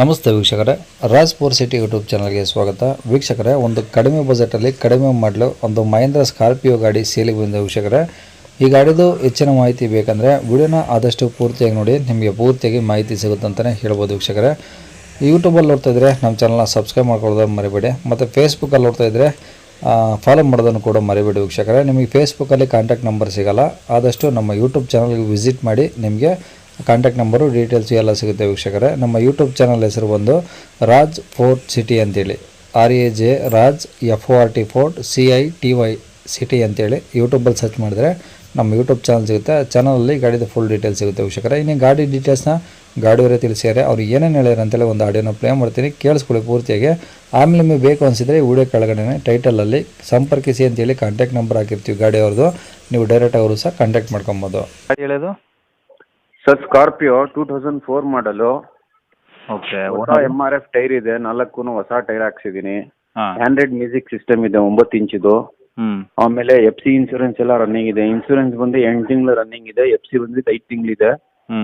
ನಮಸ್ತೆ ವೀಕ್ಷಕರೇ, Rajpur city YouTube ಚಾನಲ್ಗೆ ಸ್ವಾಗತ. ವೀಕ್ಷಕರೇ, ಒಂದು ಕಡಿಮೆ ಬಜೆಟಲ್ಲಿ ಕಡಿಮೆ ಮಾಡಲು ಒಂದು ಮಹೇಂದ್ರ ಸ್ಕಾರ್ಪಿಯೋ ಗಾಡಿ ಸೇಲಿಗೆ ಬಂದ ವೀಕ್ಷಕರೇ. ಈ ಗಾಡಿದು ಹೆಚ್ಚಿನ ಮಾಹಿತಿ ಬೇಕಂದರೆ ವಿಡಿಯೋನ ಆದಷ್ಟು ಪೂರ್ತಿಯಾಗಿ ನೋಡಿ, ನಿಮಗೆ ಪೂರ್ತಿಯಾಗಿ ಮಾಹಿತಿ ಸಿಗುತ್ತೆ ಅಂತಲೇ ಹೇಳ್ಬೋದು ವೀಕ್ಷಕರೇ. ಯೂಟ್ಯೂಬಲ್ಲಿ ನೋಡ್ತಾ ಇದ್ದರೆ ನಮ್ಮ ಚಾನಲ್ನ ಸಬ್ಸ್ಕ್ರೈಬ್ ಮಾಡ್ಕೊಳ್ಳೋದನ್ನು ಮರಿಬೇಡಿ, ಮತ್ತು ಫೇಸ್ಬುಕ್ಕಲ್ಲಿ ನೋಡ್ತಾ ಇದ್ದರೆ ಫಾಲೋ ಮಾಡೋದನ್ನು ಕೂಡ ಮರಿಬೇಡಿ ವೀಕ್ಷಕರೇ. ನಿಮಗೆ ಫೇಸ್ಬುಕ್ಕಲ್ಲಿ ಕಾಂಟ್ಯಾಕ್ಟ್ ನಂಬರ್ ಸಿಗಲ್ಲ, ಆದಷ್ಟು ನಮ್ಮ ಯೂಟ್ಯೂಬ್ ಚಾನಲ್ಗೆ ವಿಸಿಟ್ ಮಾಡಿ, ನಿಮಗೆ ಕಾಂಟ್ಯಾಕ್ಟ್ ನಂಬರು ಡೀಟೇಲ್ಸ್ ಎಲ್ಲ ಸಿಗುತ್ತೆ ವೀಕ್ಷಕರೇ. ನಮ್ಮ ಯೂಟ್ಯೂಬ್ ಚಾನಲ್ ಹೆಸರು ಬಂದು ರಾಜ್ ಫೋರ್ಟ್ ಸಿಟಿ ಅಂತೇಳಿ. R A J Raj F O R T fort C I T Y city ಅಂತೇಳಿ. ಯೂಟ್ಯೂಬಲ್ಲಿ ಸರ್ಚ್ ಮಾಡಿದ್ರೆ ನಮ್ಮ ಯೂಟ್ಯೂಬ್ ಚಾನಲ್ ಸಿಗುತ್ತೆ. ಚಾನಲಲ್ಲಿ ಗಾಡಿದು ಫುಲ್ ಡೀಟೇಲ್ಸ್ ಸಿಗುತ್ತೆ ವೀಕ್ಷಕರೇ. ಇನ್ನು ಗಾಡಿ ಡೀಟೇಲ್ಸ್ನ ಗಾಡಿಯವರೇ ತಿಳಿಸಿದ್ದಾರೆ. ಅವ್ರು ಏನೇನು ಹೇಳ್ಯಾರ ಅಂತೇಳಿ ಒಂದು ಆಡಿಯೋನ ಪ್ಲೇ ಮಾಡ್ತೀನಿ. ಕೇಳಿಸ್ಕೊಳ್ಳಿ ಪೂರ್ತಿಯಾಗಿ. ಆಮೇಲೆ ನಿಮಗೆ ಬೇಕು ಅನಿಸಿದರೆ ಈ ವಿಡಿಯೋ ಕೆಳಗಡೆ ಟೈಟಲಲ್ಲಿ ಸಂಪರ್ಕಿಸಿ ಅಂತೇಳಿ ಕಾಂಟ್ಯಾಕ್ಟ್ ನಂಬರ್ ಹಾಕಿರ್ತೀವಿ ಗಾಡಿಯವ್ರದ್ದು. ನೀವು ಡೈರೆಕ್ಟ್ ಅವರು ಸಹ ಕಾಂಟ್ಯಾಕ್ಟ್ ಮಾಡ್ಕೊಬೋದು. ಹೇಳೋದು? Sir Scorpio two thousand four ಮಾಡಲು. ಓಕೆ ಹೊಸ ಎಂ ಆರ್ ಎಫ್ ಟೈರ್ ಇದೆ ನಾಲ್ಕು ಹೊಸ ಟೈರ್ ಹಾಕ್ಸಿದೀನಿ ಹ್ಯಾಂಡ್ರೆಡ್ ಮ್ಯೂಸಿಕ್ ಸಿಸ್ಟಮ್ ಇದೆ ಒಂಬತ್ತು ಇಂಚಿದು. ಆಮೇಲೆ ಎಫ್ ಸಿ ಇನ್ಶೂರೆನ್ಸ್ ಎಲ್ಲ ರನ್ನಿಂಗ್ ಇದೆ. ಇನ್ಶೂರೆನ್ಸ್ ಬಂದು ಎಂಟು ತಿಂಗಳು ರನ್ನಿಂಗ್ ಇದೆ ಎಫ್ ಸಿ ಬಂದು ಐದು ತಿಂಗಳಿದೆ. ಇದೆ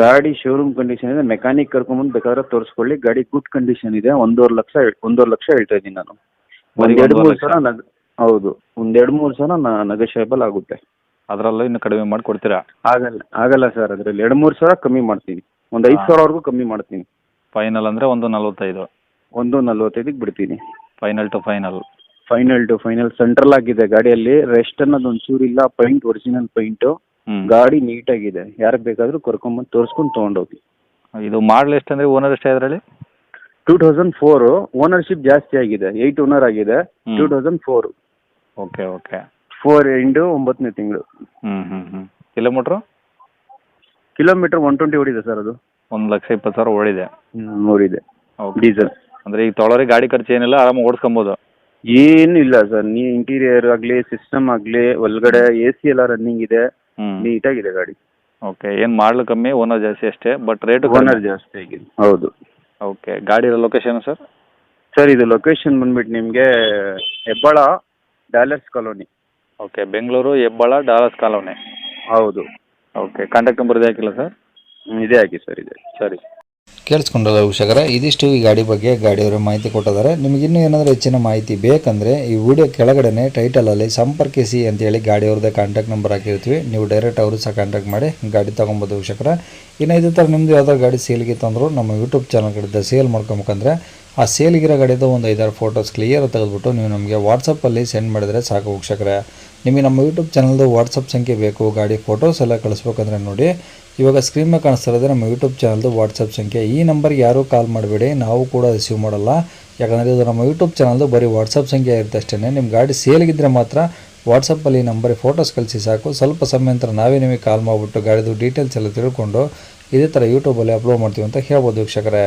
ಗಾಡಿ ಶೋರೂಮ್ ಕಂಡೀಷನ್ ಇದೆ ಮೆಕ್ಯಾನಿಕ್ ಕರ್ಕೊಂಡ್ಬಂದು ಬೇಕಾದ್ರೆ ತೋರಿಸ್ಕೊಳ್ಳಿ. ಗಾಡಿ ಗುಡ್ ಕಂಡೀಷನ್ ಇದೆ ಒಂದೂವರೆ ಲಕ್ಷ ಒಂದೂವರೆ ಲಕ್ಷ ಹೇಳ್ತಾ ಇದ್ದೀನಿ ನಾನು. ಬರೀ ಒಂದ್ ಎರಡು ಒಂದೂವರೆ ಮೂರು? ಸಲ ಹೌದು ಒಂದ್ ಎರಡು ಮೂರು ಸಲ ನಗಶೇಬಲ್ ಆಗುತ್ತೆ. ಅದರಲ್ಲೂ ಇನ್ನು ಕಡಿಮೆ ಮಾಡಿ ಕೊಡ್ತೀರಾ? ಆಗಲ್ಲ ಆಗಲ್ಲ ಸರ್. ಅದರಲ್ಲಿ ಎರಡು ಮೂರು ಸಾವಿರ ಕಮ್ಮಿ ಮಾಡ್ತೀನಿ. ಒಂದು ಐದು. ಸಾವಿರವರೆಗೂ ಕಮ್ಮಿ ಮಾಡ್ತೀನಿ. ಫೈನಲ್ ಅಂದರೆ ಒಂದು ನಲವತ್ತೈದು. ಒಂದು ನಲ್ವತ್ತೈದಕ್ಕೆ ಬಿಡ್ತೀನಿ. Final to final final to final central ಆಗಿದೆ ಗಾಡಿಯಲ್ಲಿ. ರೆಸ್ಟ್ ಅನ್ನೋದು ಒಂಚೂರು ಇಲ್ಲ. ಪೈಂಟ್ ಒರಿಜಿನಲ್ ಪೈಂಟು ಗಾಡಿ ಗಾಡಿ ನೀಟಾಗಿದೆ. ಯಾರು ಬೇಕಾದರೂ ಕರ್ಕೊಂಬಂದು ತೋರಿಸ್ಕೊಂಡು ತೊಗೊಂಡೋಗಿ. ಇದು ಮಾಡಲ್ ಎಷ್ಟು ಅಂದ್ರೆ ಓನರ್ ಎಷ್ಟೇ ಅದರಲ್ಲಿ ಟೂ ತೌಸಂಡ್ ಫೋರು ಓನರ್ಶಿಪ್ ಜಾಸ್ತಿ ಆಗಿದೆ. ಏಯ್ಟ್ ಓನರ್ ಆಗಿದೆ. ಹ್ಮ್. Two thousand four okay okay four end ಒಂಬತ್ತನೇ ತಿಂಗಳು. Hmm hmm hmm. Kilometre? Kilometre one twenty ಓಡಿದೆ ಸರ್ ಅದು. ಒಂದು ಲಕ್ಷ ಇಪ್ಪತ್ತು ಸಾವಿರ ಓಡಿದೆ. ಓಡಿದೆ. ಡೀಸೆಲ್. ಅಂದ್ರೆ ಈಗ ತೊಳೋರಿ ಗಾಡಿ ಖರ್ಚು ಏನಿಲ್ಲ ಆರಾಮ ಓಡಿಸ್ಕೊಬೋದು. ಏನು ಇಲ್ಲ ಸರ್ ನೀ ಇಂಟೀರಿಯರ್ ಆಗಲಿ ಸಿಸ್ಟಮ್ ಆಗಲಿ ಒಳಗಡೆ ಎ ಸಿ ಎಲ್ಲ ರನ್ನಿಂಗ್ ಇದೆ ನೀಟ್ ನೀಟಾಗಿದೆ ಗಾಡಿ. ಓಕೆ ಏನು ಮಾಡಲು ಕಮ್ಮಿ ಓನರ್ ಜಾಸ್ತಿ ಅಷ್ಟೇ ಬಟ್ ರೇಟ್ ಓನರ್ ಜಾಸ್ತಿ ಆಗಿದೆ. ಹೌದು. ಓಕೆ ಗಾಡಿ ಲೊಕೇಶನ್ ಸರ್? ಸರ್ ಇದು ಲೊಕೇಶನ್ ಬಂದ್ಬಿಟ್ಟು ನಿಮಗೆ Hebbal dollars colony okay Bengaluru Hebbal dollars colony ಹೌದು. ಓಕೆ ಕಾಂಟ್ಯಾಕ್ಟ್ ನಂಬರ್ ಇದೆ ಹಾಕಿಲ್ಲ ಸರ್ ಹ್ಮ್, ಇದೆ ಹಾಕಿ ಸರ್ ಇದೆ. ಸರಿ. ಕೇಳಿಸ್ಕೊಂಡಲ್ಲ ವೀಕ್ಷಕರೇ ಇದಿಷ್ಟು ಈ ಗಾಡಿ ಬಗ್ಗೆ ಗಾಡಿಯವರು ಮಾಹಿತಿ ಕೊಟ್ಟಿದ್ದಾರೆ. ನಿಮಗೆ ಇನ್ನೂ ಏನಾದರೂ ಹೆಚ್ಚಿನ ಮಾಹಿತಿ ಬೇಕಂದರೆ ಈ ವಿಡಿಯೋ ಕೆಳಗಡೆ ಟೈಟಲಲ್ಲಿ ಸಂಪರ್ಕಿಸಿ ಅಂತೇಳಿ ಗಾಡಿಯವ್ರದ್ದೇ ಕಾಂಟ್ಯಾಕ್ಟ್ ನಂಬರ್ ಹಾಕಿರ್ತೀವಿ. ನೀವು ಡೈರೆಕ್ಟ್ ಅವರು ಸಹ ಕಾಂಟ್ಯಾಕ್ಟ್ ಮಾಡಿ ಗಾಡಿ ತೊಗೊಬೋದು ವೀಕ್ಷಕರೇ. ಇನ್ನು ಇದೇ ಥರ ನಿಮ್ಮದು ಯಾವ್ದಾದ್ರು ಗಾಡಿ ಸೇಲ್ಗಿತ್ತು ಅಂದರೂ ನಮ್ಮ ಯೂಟ್ಯೂಬ್ ಚಾನಲ್ ಕಡೆ ಸೇಲ್ ಮಾಡ್ಕೊಬೇಕಂದ್ರೆ ಆ ಸೇಲ್ಗಿರೋ ಗಾಡಿದು ಒಂದು ಐದಾರು ಫೋಟೋಸ್ ಕ್ಲಿಯರ್ ತೆಗೆದುಬಿಟ್ಟು ನೀವು ನಮಗೆ ವಾಟ್ಸಪ್ಪಲ್ಲಿ ಸೆಂಡ್ ಮಾಡಿದರೆ ಸಾಕು ವೀಕ್ಷಕರೇ. ನಿಮಗೆ ನಮ್ಮ ಯೂಟ್ಯೂಬ್ ಚಾನಲ್ದು ವಾಟ್ಸಪ್ ಸಂಖ್ಯೆ ಬೇಕು, ಗಾಡಿ ಫೋಟೋಸ್ ಎಲ್ಲ ಕಳಿಸ್ಬೇಕಂದ್ರೆ ನೋಡಿ. ಇವಾಗ ಸ್ಕ್ರೀನ್ ಮೇಲೆ ಕಾಣಿಸ್ತಾ ಇರೋದೇ ನಮ್ಮ ಯೂಟ್ಯೂಬ್ ಚಾನಲ್ದು ವಾಟ್ಸಪ್ ಸಂಖ್ಯೆ. ಈ ನಂಬರ್ಗೆ ಯಾರೂ ಕಾಲ್ ಮಾಡಬೇಡಿ, ನಾವು ಕೂಡ ರಿಸೀವ್ ಮಾಡಲ್ಲ. ಯಾಕಂದರೆ ಇದು ನಮ್ಮ ಯೂಟ್ಯೂಬ್ ಚಾನಲ್ದು ಬರೀ ವಾಟ್ಸಪ್ ಸಂಖ್ಯೆ ಇರುತ್ತೆ ಅಷ್ಟೇ ನಿಮ್ಮ ಗಾಡಿ ಸೇಲ್ಗಿದ್ರೆ ಮಾತ್ರ ವಾಟ್ಸಪ್ಪಲ್ಲಿ ನಂಬರಿಗೆ ಫೋಟೋಸ್ ಕಳಿಸಿ ಸಾಕು. ಸ್ವಲ್ಪ ಸಮಯ ನಂತರ ನಾವೇ ನಿಮಗೆ ಕಾಲ್ ಮಾಡಿಬಿಟ್ಟು ಗಾಡಿದು ಡೀಟೇಲ್ಸ್ ಎಲ್ಲ ತಿಳ್ಕೊಂಡು ಇದೇ ಥರ ಯೂಟ್ಯೂಬಲ್ಲಿ ಅಪ್ಲೋಡ್ ಮಾಡ್ತೀವಿ ಅಂತ ಹೇಳ್ಬೋದು ವೀಕ್ಷಕರೇ.